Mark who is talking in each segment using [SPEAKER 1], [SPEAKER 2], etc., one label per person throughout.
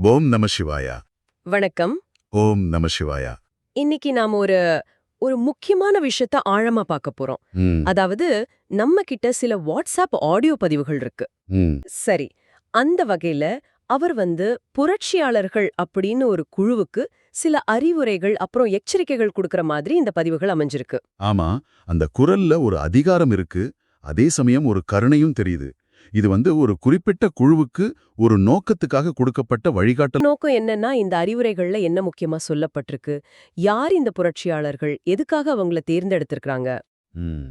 [SPEAKER 1] ஓம் நம சிவாயா.
[SPEAKER 2] வணக்கம்.
[SPEAKER 1] ஓம் நம சிவாயா.
[SPEAKER 2] இன்னைக்கு நாம ஒரு ஒரு முக்கியமான விஷயத்த ஆழமா பார்க்க போறோம். அதாவது நம்ம கிட்ட சில வாட்ஸ்அப் ஆடியோ பதிவுகள் இருக்கு. சரி அந்த வகையில அவர் வந்து புரட்சியாளர்கள் அப்படின்னு ஒரு குழுவுக்கு சில அறிவுரைகள் அப்புறம் எச்சரிக்கைகள் கொடுக்கற மாதிரி இந்த பதிவுகள் அமைஞ்சிருக்கு.
[SPEAKER 1] ஆமா அந்த குரல்ல ஒரு அதிகாரம் இருக்கு. அதே சமயம் ஒரு கருணையும் தெரியுது. இது வந்து ஒரு குறிப்பிட்ட குழுவுக்கு ஒரு நோக்கத்துக்காக கொடுக்கப்பட்ட வழிகாட்டல்.
[SPEAKER 2] நோக்கம் என்னன்னா இந்த அறிவுரைகள்ல என்ன முக்கியமா சொல்லப்பட்டிருக்கு? யார் இந்த புரட்சியாளர்கள்? எதுக்காக அவங்கள தேர்ந்தெடுத்திருக்காங்க
[SPEAKER 1] ம்.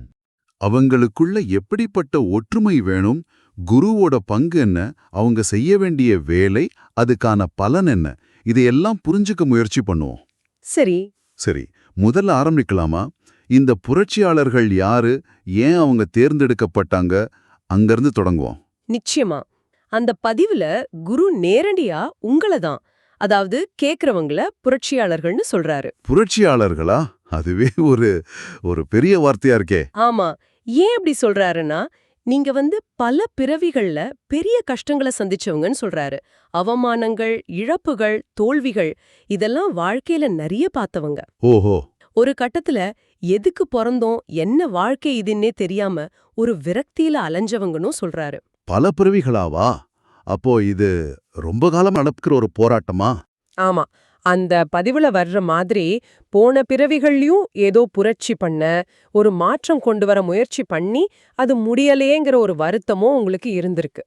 [SPEAKER 1] அவங்களுக்குள்ள எப்படிப்பட்ட ஒற்றுமை வேணும்? குருவோட பங்கு என்ன? அவங்க செய்ய வேண்டிய வேலை அதுக்கான பலன் என்ன? இதையெல்லாம் புரிஞ்சுக்க முயற்சி பண்ணுவோம்.
[SPEAKER 2] சரி.
[SPEAKER 1] சரி முதல்ல ஆரம்பிக்கலாமா? இந்த புரட்சியாளர்கள் யாரு? ஏன் அவங்க தேர்ந்தெடுக்கப்பட்டாங்க? அங்கிருந்து தொடங்குவோம்.
[SPEAKER 2] நிச்சயமா. அந்த பதிவுல குரு நேரடியா உங்கள தான் அதாவது கேக்குறவங்கள புரட்சியாளர்கள்னு சொல்றாரு.
[SPEAKER 1] புரட்சியாளர்களா? அதுவே ஒரு ஒரு பெரிய வார்த்தையா இருக்கே.
[SPEAKER 2] ஆமா. ஏன் அப்படி சொல்றாருன்னா நீங்க வந்து பல பிறவிகள்ல பெரிய கஷ்டங்களை சந்திச்சவங்கன்னு சொல்றாரு. அவமானங்கள் இழப்புகள் தோல்விகள் இதெல்லாம் வாழ்க்கையில நிறைய பார்த்தவங்க.
[SPEAKER 1] ஓஹோ.
[SPEAKER 2] ஒரு கட்டத்துல எதுக்கு பிறந்தோம் என்ன வாழ்க்கை இதுன்னே தெரியாம ஒரு விரக்தியில அலைஞ்சவங்கன்னு சொல்றாரு.
[SPEAKER 1] பல பிறவிகளாவா? அப்போ இது ரொம்ப காலம் நடக்கிற ஒரு போராட்டமா?
[SPEAKER 2] ஆமா. அந்த பதிவுல வர்ற மாதிரி போன பிறவிகள்லயும் ஏதோ புரட்சி பண்ண ஒரு மாற்றம் கொண்டு வர முயற்சி பண்ணி அது முடியலையேங்கிற ஒரு வருத்தமும் உங்களுக்கு இருந்திருக்கு.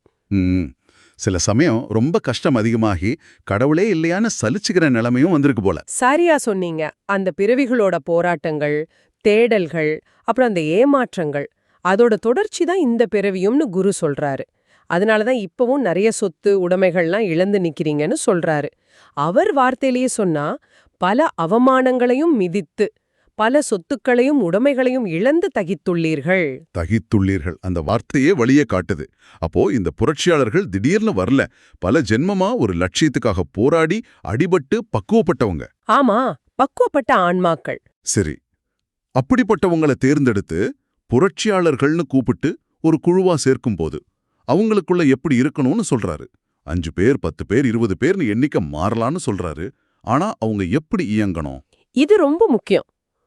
[SPEAKER 1] சில சமயம் ரொம்ப கஷ்டம் அதிகமாகி கடவுளே இல்லையான்னு சலிச்சுக்கிற நிலைமையும் வந்திருக்கு போல.
[SPEAKER 2] சரியா சொன்னீங்க. அந்த பிறவிகளோட போராட்டங்கள் தேடல்கள் அப்புறம் அந்த ஏமாற்றங்கள் அதோட தொடர்ச்சி தான் இந்த பிறவியும்னு குரு சொல்றாரு. அதனால தான் இப்பவும் நிறைய சொத்து உடைமைகள்லாம் இழந்து நிக்கிறீங்கன்னு சொல்றாரு. அவர் வார்த்தையிலேயே சொன்னா பல அவமானங்களையும் மிதித்து பல சொத்துக்களையும் உடைமைகளையும் இழந்து தகித்துள்ளீர்கள்.
[SPEAKER 1] தகித்துள்ளீர்கள். அந்த வார்த்தையே வழியே காட்டுது. அப்போ இந்த புரட்சியாளர்கள் திடீர்னு வரல. பல ஜென்மமா ஒரு லட்சியத்துக்காக போராடி அடிபட்டு பக்குவப்பட்டவங்க.
[SPEAKER 2] ஆமா பக்குவப்பட்ட ஆன்மாக்கள்.
[SPEAKER 1] சரி. அப்படிப்பட்டவங்கள தேர்ந்தெடுத்து புரட்சியாளர்கள்னு கூப்பிட்டு ஒரு குழுவா சேர்க்கும்போது அவங்களுக்குள்ள எப்படி இருக்கணும்னு சொல்றாரு. அஞ்சு பேர் பத்து பேர் இருபது பேர்னு எண்ணிக்கை மாறலான்னு சொல்றாரு. ஆனா அவங்க எப்படி இயங்கணும்?
[SPEAKER 2] இது ரொம்ப முக்கியம்.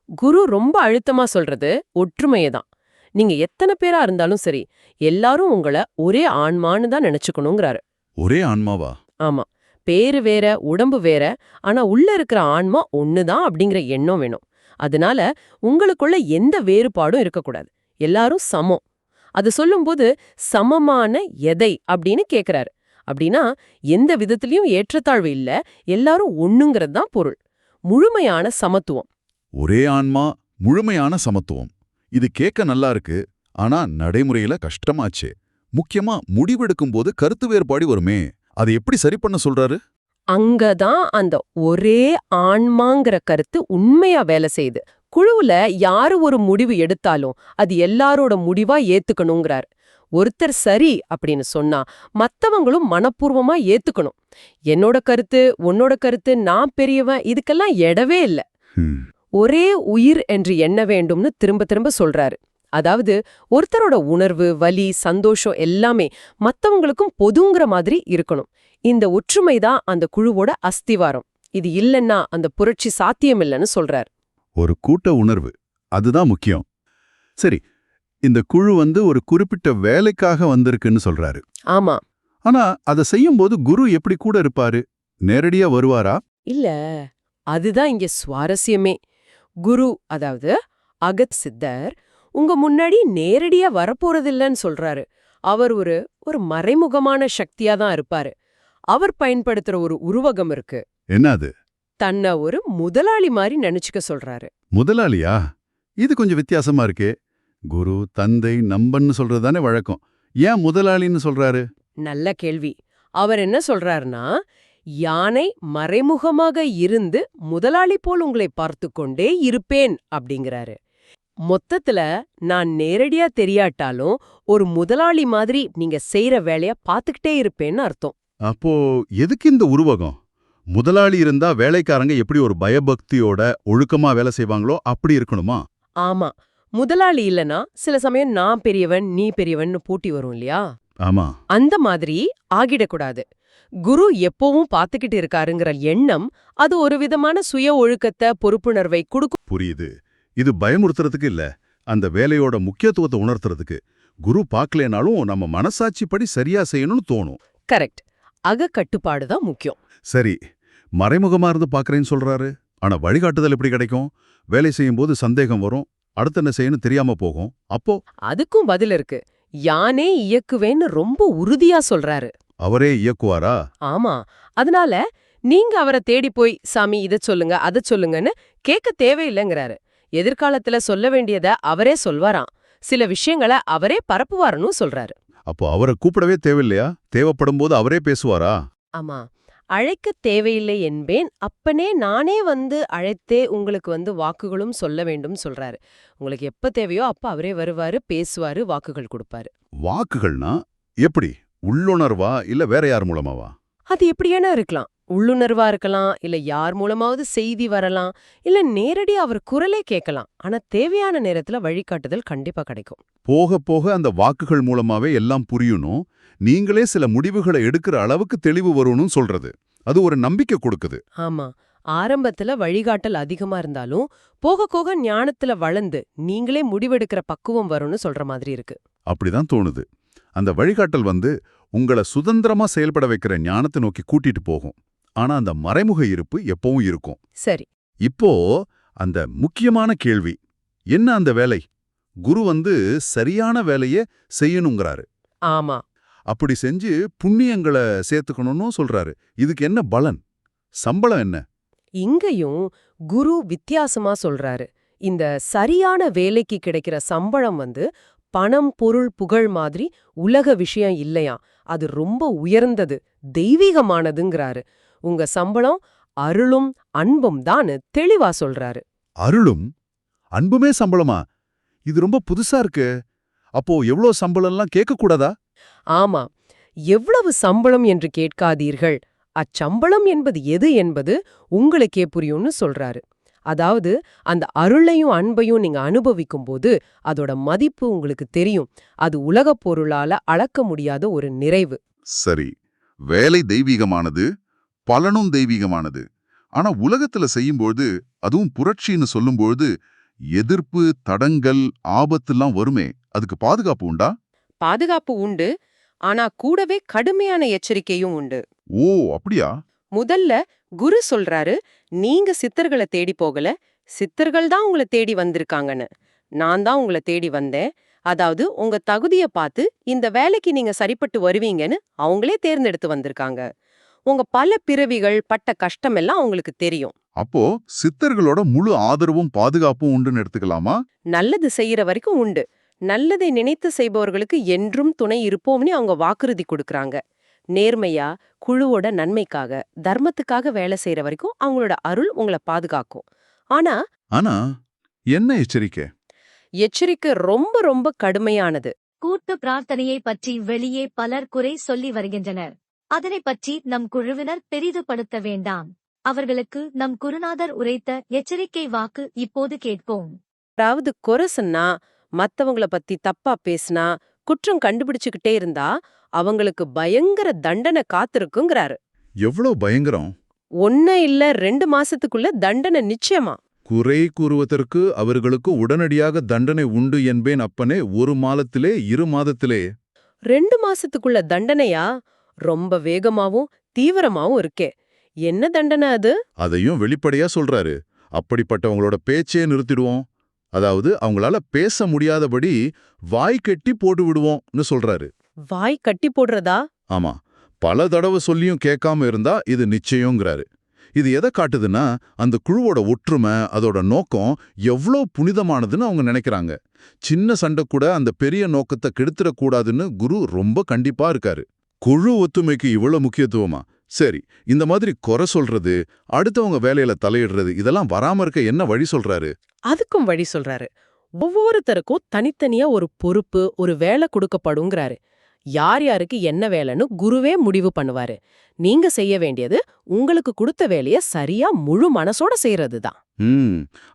[SPEAKER 2] குரு ரொம்ப அழுத்தமா சொல்றது ஒற்றுமையை தான் நீங்க எத்தனை பேரா இருந்தாலும் சரி எல்லாரும் உங்கள ஒரே ஆன்மான்னு தான் நினைச்சுக்கணுங்கிறாரு.
[SPEAKER 1] ஒரே ஆன்மாவா?
[SPEAKER 2] ஆமா. பேரு வேற உடம்பு வேற ஆனா உள்ள இருக்கிற ஆன்மா ஒண்ணுதான் அப்படிங்கிற எண்ணம் வேணும். அதனால உங்களுக்குள்ள எந்த வேறுபாடும் இருக்கக்கூடாது. எல்லாரும் சமம். அது சொல்லும்போது சமமான எதை அப்படின்னு கேக்குறாரு. அப்படின்னா எந்த விதத்திலயும் ஏற்றத்தாழ்வு இல்ல எல்லாரும் ஒண்ணுங்கிறது தான் பொருள். முழுமையான சமத்துவம்.
[SPEAKER 1] ஒரே ஆன்மா முழுமையான சமத்துவம். இது கேட்க நல்லா இருக்கு ஆனா நடைமுறையில கஷ்டமாச்சே. முக்கியமா முடிவெடுக்கும் போது கருத்து வேறுபாடு வருமே அதை எப்படி சரி பண்ண சொல்றாரு?
[SPEAKER 2] அங்கதான் அந்த ஒரே ஆன்மாங்கிற கருத்து உண்மையா வேலை செய்யுது. குழுவுல யாரு ஒரு முடிவு எடுத்தாலும் அது எல்லாரோட முடிவா ஏத்துக்கணுங்கிறார். ஒருத்தர் சரி அப்படின்னு சொன்னா மத்தவங்களும் மனப்பூர்வமா ஏத்துக்கணும். என்னோட கருத்து உன்னோட கருத்து நான் பெரியவன் இதுக்கெல்லாம் எடவே இல்ல. ஒரே உயிர் என்று எண்ண வேண்டும்னு திரும்ப திரும்ப சொல்றாரு. அதாவது ஒருத்தரோட உணர்வு வலி சந்தோஷம் எல்லாமே மத்தவங்களுக்கும் பொதுங்கிற மாதிரி இருக்கணும். இந்த ஒற்றுமை தான் அந்த குழுவோட அஸ்திவாரம். இது இல்லைன்னா அந்த புரட்சி சாத்தியமில்லைன்னு சொல்றார்.
[SPEAKER 1] ஒரு கூட்ட உணர்வு. அதுதான் முக்கியம். சரி இந்த குழு வந்து ஒரு குறிப்பிட்ட வேலைக்காக வந்திருக்குன்னு சொல்றாரு.
[SPEAKER 2] ஆமா.
[SPEAKER 1] ஆனா அதை செய்யும்போது குரு எப்படி கூட இருப்பாரு? நேரடியா வருவாரா?
[SPEAKER 2] இல்ல அதுதான் இங்க சுவாரஸ்யமே. குரு அதாவது அகத் சித்தர் உங்க முன்னாடி நேரடியா வரப்போறதில்லன்னு சொல்றாரு. அவர் ஒரு ஒரு மறைமுகமான சக்தியா தான் இருப்பாரு. அவர் பயன்படுத்துற ஒரு உருவகம் இருக்கு.
[SPEAKER 1] என்ன அது?
[SPEAKER 2] தன்னை ஒரு முதலாளி மாதிரி நினைச்சுக்க சொல்றாரு.
[SPEAKER 1] முதலாளியா? இது கொஞ்சம் வித்தியாசமா இருக்கே. குரு தந்தை நம்பன்னு சொல்றது தானே வழக்கம். ஏன் முதலாளின்னு சொல்றாரு?
[SPEAKER 2] நல்ல கேள்வி. அவர் என்ன சொல்றாருன்னா யானை மறைமுகமாக இருந்து முதலாளி போல் உங்களை பார்த்து கொண்டே இருப்பேன் அப்படிங்கிறாரு. மொத்தத்துல நான் நேரடியா தெரியாட்டாலும் ஒரு முதலாளி மாதிரி நீங்க செய்யற வேலைய பாத்துக்கிட்டே இருப்பேன்னு அர்த்தம்.
[SPEAKER 1] அப்போ எதுக்கு இந்த உருவகம்? முதலாளி இருந்தா வேலைக்காரங்க எப்படி ஒரு பயபக்தியோட ஒழுக்கமா வேலை செய்வாங்களோ அப்படி இருக்கணுமா?
[SPEAKER 2] ஆமா. முதலாளி இல்லனா சில சமயம் நான் பெரியவன் நீ பெரியவன்னு போட்டி வரும் இல்லையா?
[SPEAKER 1] ஆமா.
[SPEAKER 2] அந்த மாதிரி ஆகிடக்கூடாது. குரு எப்பவும் பாத்துக்கிட்டு இருக்காருங்கிற எண்ணம் அது ஒரு விதமான சுய ஒழுக்கத்தை பொறுப்புணர்வை கொடுக்கும்.
[SPEAKER 1] புரியுது. இது பயமுறுத்துறதுக்கு இல்ல. அந்த வேலையோட முக்கியத்துவத்தை உணர்த்துறதுக்கு. குரு பார்க்கலேனாலும் நம்ம மனசாட்சிப்படி சரியா செய்யணும்னு தோணும்.
[SPEAKER 2] கரெக்ட். அக கட்டுப்பாடு தான் முக்கியம்.
[SPEAKER 1] சரி. மறைமுகமா இருந்து பார்க்கறேன்னு சொல்றாரு. ஆனா வழிகாட்டுதல் எப்படி கிடைக்கும்? வேலை செய்யும்போது சந்தேகம் வரும். அடுத்து என்ன செய்யணும் தெரியாம போகும். அப்போ?
[SPEAKER 2] அதுக்கும் பதில் இருக்கு. யானே இயக்குவேன்னு ரொம்ப உறுதியா சொல்றாரு.
[SPEAKER 1] அவரே இயக்குவாரா?
[SPEAKER 2] ஆமா. அதனால நீங்க அவரை தேடி போய் சாமி இத சொல்லுங்க அத சொல்லுங்கன்னு கேட்க தேவையில்லைங்கிறாரு. எதிர்காலத்துல சொல்ல வேண்டியத அவரே சொல்வாராம். சில விஷயங்களை அவரே பரப்புவாருன்னு சொல்றாரு.
[SPEAKER 1] அப்போ அவரை கூப்பிடவே தேவையில்லையா? தேவைப்படும் போது அவரே பேசுவாரா?
[SPEAKER 2] ஆமா. அழைக்க தேவையில்லை என்பேன். அப்பனே நானே வந்து அழைத்தே உங்களுக்கு வந்து வாக்குகளும் சொல்ல வேண்டும் சொல்றாரு. உங்களுக்கு எப்ப தேவையோ அப்ப அவரே வருவாரு பேசுவாரு வாக்குகள் கொடுப்பாரு.
[SPEAKER 1] வாக்குகள்னா எப்படி? உள்ளுணர்வா இல்ல வேற யார் மூலமாவா?
[SPEAKER 2] அது எப்படியானா இருக்கலாம். உள்ளுணர்வா இருக்கலாம் இல்ல யார் மூலமாவது செய்தி வரலாம் இல்ல நேரடி அவர் குரலே கேட்கலாம். ஆனா தேவையான நேரத்துல வழிகாட்டுதல் கண்டிப்பா கிடைக்கும்.
[SPEAKER 1] போக போக அந்த வாக்குகள் மூலமாவே எல்லாம் புரியணும். நீங்களே சில முடிவுகளை எடுக்கிற அளவுக்கு தெளிவு வரும்னு சொல்றது. அது ஒரு நம்பிக்கை கொடுக்குது.
[SPEAKER 2] ஆமா. ஆரம்பத்துல வழிகாட்டல் அதிகமா இருந்தாலும் போக போக ஞானத்துல வளர்ந்து நீங்களே முடிவெடுக்கிற பக்குவம் வரும்னு சொல்ற மாதிரி இருக்கு.
[SPEAKER 1] அப்படிதான் தோணுது. அந்த வழிகாட்டல் வந்து உங்களை சுதந்திரமா செயல்பட வைக்கிற ஞானத்தை நோக்கி கூட்டிட்டு போகும். ஆனா அந்த மறைமுக இருப்பு எப்பவும் இருக்கும்.
[SPEAKER 2] சரி.
[SPEAKER 1] இப்போ அந்த முக்கியமான கேள்வி என்ன அந்த வேலை? குரு வந்து சரியான வேலைய செய்யணுங்கிறாரு.
[SPEAKER 2] ஆமா.
[SPEAKER 1] அப்படி செஞ்சு புண்ணியங்களை சேர்த்துக்கணும்னு சொல்றாரு. இதுக்கு என்ன பலன்? சம்பளம் என்ன?
[SPEAKER 2] இங்கேயும் குரு வித்தியாசமா சொல்றாரு. இந்த சரியான வேலைக்கு கிடைக்கிற சம்பளம் வந்து பணம் பொருள் புகழ் மாதிரி உலக விஷயம் இல்லையா அது ரொம்ப உயர்ந்தது தெய்வீகமானதுங்கிறாரு. உங்க சம்பளம் அருளும் அன்பும் தான் தெளிவா சொல்றாரு.
[SPEAKER 1] அருளும் அன்புமே சம்பளமா? இது ரொம்ப புதுசா இருக்கு. அப்போ எவ்ளோ சம்பளம்லாம் கேட்கக்கூடாதா?
[SPEAKER 2] ஆமா. எவ்வளவு சம்பளம் என்று கேட்காதீர்கள். அச்சம்பளம் என்பது எது என்பது உங்களுக்கே புரியும்னு சொல்றாரு. அதாவது அந்த அருளையும் அன்பையும் நீங்க அனுபவிக்கும் போது அதோட மதிப்பு உங்களுக்கு தெரியும். அது உலகப் பொருளால அளக்க முடியாத ஒரு நிறைவு.
[SPEAKER 1] சரி. வேலை தெய்வீகமானது பலனும் தெய்வீகமானது. ஆனா உலகத்துல செய்யும்போது அதுவும் புரட்சின்னு சொல்லும்போது எதிர்ப்பு தடங்கல் ஆபத்துலாம் வருமே. அதுக்கு பாதுகாப்பு உண்டா?
[SPEAKER 2] பாதுகாப்பு உண்டு. ஆனா கூடவே கடுமையான எச்சரிக்கையும் உண்டு.
[SPEAKER 1] ஓ அப்படியா?
[SPEAKER 2] முதல்ல குரு சொல்றாரு நீங்க சித்தர்களை தேடி போகல. சித்தர்கள் தான் உங்களை தேடி வந்திருக்காங்கன்னு. நான் தான் உங்களை தேடி வந்தேன். அதாவது உங்க தகுதிய பார்த்து இந்த வேலைக்கு நீங்க சரிப்பட்டு வருவீங்கன்னு அவங்களே தேர்ந்தெடுத்து வந்திருக்காங்க. உங்க பல பிறவிகள் பட்ட கஷ்டம் எல்லாம் அவங்களுக்கு தெரியும்.
[SPEAKER 1] அப்போ சித்தர்களோட முழு ஆதரவும் பாதுகாப்பும் உண்டுன்னு எடுத்துக்கலாமா?
[SPEAKER 2] நல்லது செய்யற வரைக்கும் உண்டு. நல்லதை நினைத்து செய்பவர்களுக்கு என்றும் துணை இருப்போம்னு அவங்க வாக்குறுதி கொடுக்கறாங்க. நேர்மையா குழுவோட நன்மைக்காக தர்மத்துக்காக வேலை செய்யற வரைக்கும் அவங்களோட அருள் உங்களை பாதுகாக்கும். ஆனா
[SPEAKER 1] ஆனா என்ன எச்சரிக்கை?
[SPEAKER 2] எச்சரிக்கை ரொம்ப ரொம்ப கடுமையானது.
[SPEAKER 3] கூட்டு பிரார்த்தனையை பற்றி வெளியே பலர் குறை சொல்லி வருகின்றனர். அதனை பற்றி நம் குழுவினர் பெரிதுபடுத்த வேண்டாம். அவர்களுக்கு நம் குருநாதர் உரைத்த எச்சரிக்கை வாக்கு இப்போது கேட்போம்.
[SPEAKER 2] அதாவது குறை சொன்னா மத்தவங்கள பத்தி தப்பா பேசினா குற்றம் கண்டுபிடிச்சுக்கிட்டே இருந்தா அவங்களுக்கு பயங்கர தண்டனை காத்திருக்குங்கிறாரு.
[SPEAKER 1] எவ்வளோ பயங்கரம்?
[SPEAKER 2] ஒன்னு இல்ல ரெண்டு மாசத்துக்குள்ள தண்டனை நிச்சயமா.
[SPEAKER 1] குறை கூறுவதற்கு அவர்களுக்கு உடனடியாக தண்டனை உண்டு என்பேன் அப்பனே ஒரு மாதத்திலே இரு மாதத்திலே.
[SPEAKER 2] ரெண்டு மாசத்துக்குள்ள தண்டனையா? ரொம்ப வேகமாவும் தீவிரமாவும் இருக்கே. என்ன தண்டனை அது?
[SPEAKER 1] அதையும் வெளிப்படையா சொல்றாரு. அப்படிப்பட்டவங்களோட பேச்சே நிறுத்திடுவோம். அதாவது அவங்களால பேச முடியாதபடி வாய் கட்டி போட்டு விடுவோம்னு சொல்றாரு.
[SPEAKER 2] வாய் கட்டி போடுறதா?
[SPEAKER 1] ஆமா. பல தடவை சொல்லியும் கேட்காம இருந்தா இது நிச்சயங்கிறாரு. இது எதை காட்டுதுன்னா அந்த குழுவோட ஒற்றுமை அதோட நோக்கம் எவ்வளோ புனிதமானதுன்னு அவங்க நினைக்கிறாங்க. சின்ன சண்டை கூட அந்த பெரிய நோக்கத்தை கெடுத்துடக்கூடாதுன்னு குரு ரொம்ப கண்டிப்பா இருக்காரு. குழு ஒத்துமைக்கு இவ்வளவு முக்கியத்துவமா? சரி இந்த மாதிரி குறை சொல்றது அடுத்தவங்க வேலையில தலையிடுறது இதெல்லாம் வராம இருக்க என்ன வழி சொல்றாரு?
[SPEAKER 2] அதுக்கும் வழி சொல்றாரு. ஒவ்வொருத்தருக்கும் தனித்தனியா ஒரு பொறுப்பு ஒரு வேலை கொடுக்கப்படுங்கிறாரு. யார் யாருக்கு என்ன வேலைன்னு குருவே முடிவு பண்ணுவாரு. நீங்க செய்ய வேண்டியது உங்களுக்கு கொடுத்த வேலைய சரியா முழு மனசோட செய்யறது தான்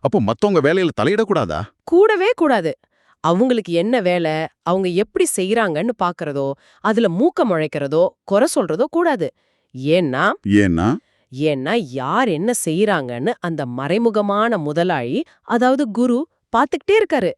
[SPEAKER 1] அப்போ மத்தவங்க வேலையில தலையிடக்கூடாதா?
[SPEAKER 2] கூடவே கூடாது. அவங்களுக்கு என்ன வேலை அவங்க எப்படி செய்யறாங்கன்னு பாக்குறதோ அதுல மூக்க முழைக்கிறதோ குறை சொல்றதோ கூடாது. ஏன்னா
[SPEAKER 1] ஏன்னா?
[SPEAKER 2] ஏன்னா யார் என்ன செய்யறாங்கன்னு அந்த மறைமுகமான முதலாளி அதாவது குரு பாத்துக்கிட்டே இருக்காரு.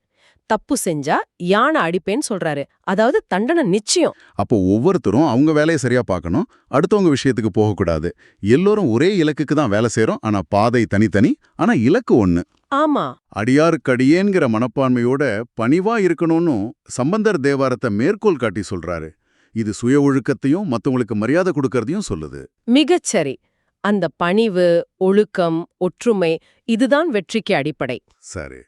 [SPEAKER 2] தப்பு செஞ்சா யானை அடிப்பேன்னு சொல்றாரு. அதாவது தண்டனை நிச்சயம்.
[SPEAKER 1] அப்போ ஒவ்வொருத்தரும் அவங்க வேலையை சரியா பார்க்கணும். அடுத்தவங்க விஷயத்துக்கு போகக்கூடாது. எல்லோரும் ஒரே இலக்குக்கு தான் வேலை செய்றோம். ஆனா பாதை தனித்தனி. ஆனா இலக்கு ஒண்ணு.
[SPEAKER 2] ஆமா.
[SPEAKER 1] அடியாருக்கடியேங்கிற மனப்பான்மையோட பணிவா இருக்கணும்னு சம்பந்தர் தேவாரத்தை மேற்கோள் காட்டி சொல்றாரு. இது சுய ஒழுக்கத்தையும் மத்தவங்களுக்கு மரியாதை கொடுக்கறதையும் சொல்லுது.
[SPEAKER 2] மிகச்சரி அந்த பணிவு ஒழுக்கம் ஒற்றுமை இதுதான் வெற்றிக்கு அடிப்படை.
[SPEAKER 1] சரி.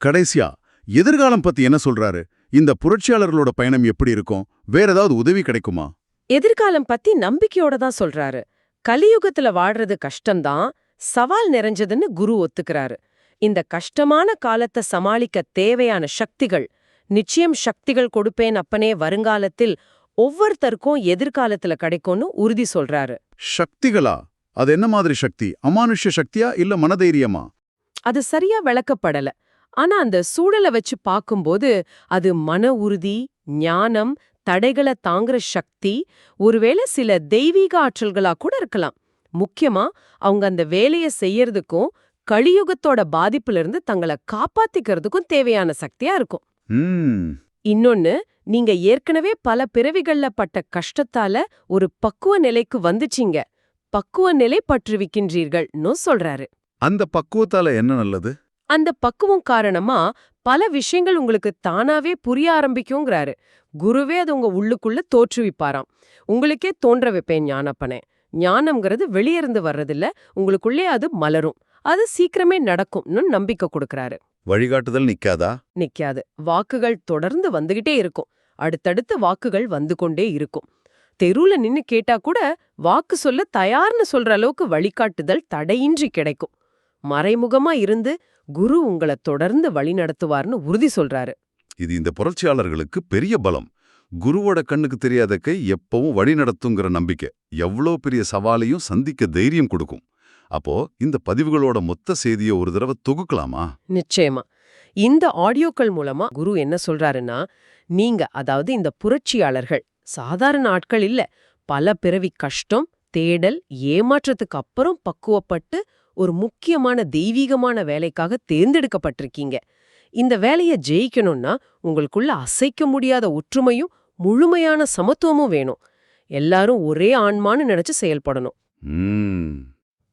[SPEAKER 1] கடைசியா எதிர்காலம் பத்தி என்ன சொல்றாரு? இந்த புரட்சியாளர்களோட பயணம் எப்படி இருக்கும்? வேற ஏதாவது உதவி கிடைக்குமா?
[SPEAKER 2] எதிர்காலம் பத்தி நம்பிக்கையோட தான் சொல்றாரு. கலியுகத்துல வாடுறது கஷ்டம்தான் சவால் நிறைஞ்சதுன்னு குரு ஒத்துக்கிறாரு. இந்த கஷ்டமான காலத்தை சமாளிக்க தேவையான சக்திகள் நிச்சயம் சக்திகள் கொடுப்பேன் அப்பனே வருங்காலத்தில் ஒவ்வொருத்தருக்கும் எதிர்காலத்துல கிடைக்கும்னு உறுதி சொல்றாரு.
[SPEAKER 1] சக்திகளா? அது என்ன மாதிரி சக்தி? அமானுஷ்ய சக்தியா இல்ல மனதைரியமா?
[SPEAKER 2] அது சரியா விளக்கப்படல. ஆனா அந்த சூழலை வச்சு பார்க்கும்போது அது மன உறுதி ஞானம் தடைகளை தாங்குற சக்தி ஒருவேளை சில தெய்வீக ஆற்றல்களா கூட இருக்கலாம். முக்கியமா அவங்க அந்த வேலையை செய்யறதுக்கும் கலியுகத்தோட பாதிப்புல இருந்து தங்களை காப்பாத்திக்கிறதுக்கும் தேவையான சக்தியா இருக்கும். இன்னொன்னு நீங்க ஏற்கனவே பல பிறவிகள்ல பட்ட கஷ்டத்தால ஒரு பக்குவ நிலைக்கு வந்துச்சீங்க பக்குவ நிலை பற்றுவிக்கின்றீர்கள்னு சொல்றாரு.
[SPEAKER 1] அந்த பக்குவத்தால என்ன நல்லது?
[SPEAKER 2] அந்த பக்குவம் காரணமா பல விஷயங்கள் உங்களுக்கு தானாவே புரிய ஆரம்பிக்குங்கிறாரு. குருவே அது உங்க உள்ளுக்குள்ள தோற்றுவிப்பாராம். உங்களுக்கே தோன்ற வைப்பேன் ஞானப்பனே. ஞானம்ங்கிறது வெளியிருந்து வர்றதில்ல உங்களுக்குள்ளே அது மலரும். அது சீக்கிரமே நடக்கும்னு நம்பிக்கை கொடுக்கறாரு.
[SPEAKER 1] வழிகாட்டுதல் நிக்காதா?
[SPEAKER 2] நிக்காது. வாக்குகள் தொடர்ந்து வந்துகிட்டே இருக்கும். அடுத்தடுத்து வாக்குகள் வந்து கொண்டே இருக்கும். தெருவுல நின்னு கேட்டா கூட வாக்கு சொல்ல தயார்னு சொல்ற அளவுக்கு வழிகாட்டுதல் தடையின்றி கிடைக்கும். மறைமுகமா இருந்து குரு உங்கள தொடர்ந்து வழி நடத்துவார்னு உறுதி சொல்றாரு.
[SPEAKER 1] இது இந்த புரட்சியாளர்களுக்கு பெரிய பலம். குருவோட கண்ணுக்கு தெரியாத கை எப்பவும் வழி நடத்துங்கிற நம்பிக்கை எவ்வளோ பெரிய சவாலையும் சந்திக்க தைரியம் கொடுக்கும். அப்போ இந்த பதிவுகளோட மொத்த செய்தியை ஒரு தடவை தொகுக்கலாமா?
[SPEAKER 2] நிச்சயமா. இந்த ஆடியோக்கள் மூலமா குரு என்ன சொல்றாருன்னா நீங்க அதாவது இந்த புரட்சியாளர்கள் சாதாரண ஆட்கள் இல்ல பல பிறவி கஷ்டம் தேடல் ஏமாற்றத்துக்கு அப்புறம் பக்குவப்பட்டு ஒரு முக்கியமான தெய்வீகமான வேலைக்காக தேர்ந்தெடுக்கப்பட்டிருக்கீங்க. இந்த வேலைய ஜெயிக்கணும்னா உங்களுக்குள்ள அசைக்க முடியாத ஒற்றுமையும் முழுமையான சமத்துவமும் வேணும். எல்லாரும் ஒரே ஆன்மான்னு நினைச்சு செயல்படணும்.
[SPEAKER 1] ம்.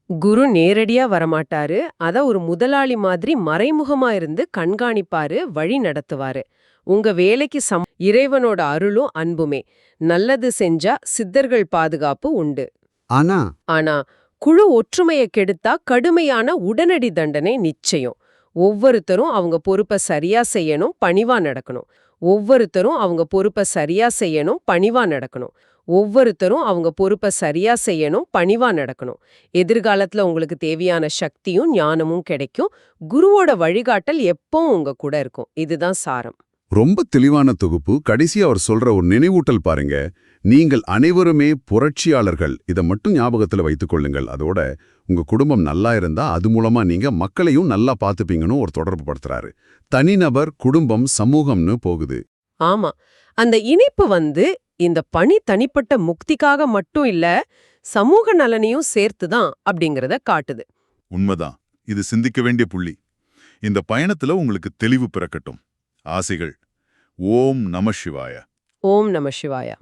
[SPEAKER 2] குரு நேரடியா வரமாட்டாரு. அத ஒரு முதலாளி மாதிரி மறைமுகமா இருந்து கண்காணிப்பாரு வழி நடத்துவாரு. உங்க வேலைக்கு சம் இறைவனோட அருளும் அன்புமே. நல்லது செஞ்சா சித்தர்கள் பாதுகாப்பு உண்டு.
[SPEAKER 4] ஆனா
[SPEAKER 2] ஆனா குழு ஒற்றுமையை கெடுத்தா கடுமையான உடனடி தண்டனை நிச்சயம். ஒவ்வொருத்தரும் அவங்க பொறுப்பை சரியா செய்யணும் பணிவா நடக்கணும். ஒவ்வொருத்தரும் அவங்க பொறுப்பை சரியா செய்யணும் பணிவா நடக்கணும். ஒவ்வொருத்தரும் அவங்க பொறுப்பை சரியா செய்யணும் பணிவா நடக்கணும். எதிர்காலத்துல உங்களுக்கு தேவையான சக்தியும் ஞானமும் கிடைக்கும். குருவோட வழிகாட்டல் எப்பவும் உங்க கூட இருக்கும். இதுதான் சாரம்.
[SPEAKER 1] ரொம்ப தெளிவான தொகுப்பு. கடைசி அவர் சொல்ற ஒரு நினைவூட்டல் பாருங்க. நீங்கள் அனைவருமே புரட்சியாளர்கள். இதை மட்டும் ஞாபகத்துல வைத்துக் கொள்ளுங்கள். அதோட உங்க குடும்பம் நல்லா இருந்தா அது மூலமா நீங்க மக்களையும் நல்லா பார்த்துப்பீங்கன்னு ஒரு தொடர்பு படுத்துறாரு. தனிநபர் குடும்பம் சமூகம்னு போகுது.
[SPEAKER 2] ஆமா. அந்த இணைப்பு வந்து இந்த பணி தனிப்பட்ட முக்திக்காக மட்டும் இல்ல சமூக நலனையும் சேர்த்துதான் அப்படிங்கறத காட்டுது.
[SPEAKER 5] உண்மைதான். இது சிந்திக்க வேண்டிய புள்ளி. இந்த பயணத்துல உங்களுக்கு தெளிவு பிறக்கட்டும். ஆசைகள். ஓம் நம சிவாய.
[SPEAKER 2] ஓம் நம சிவாயா.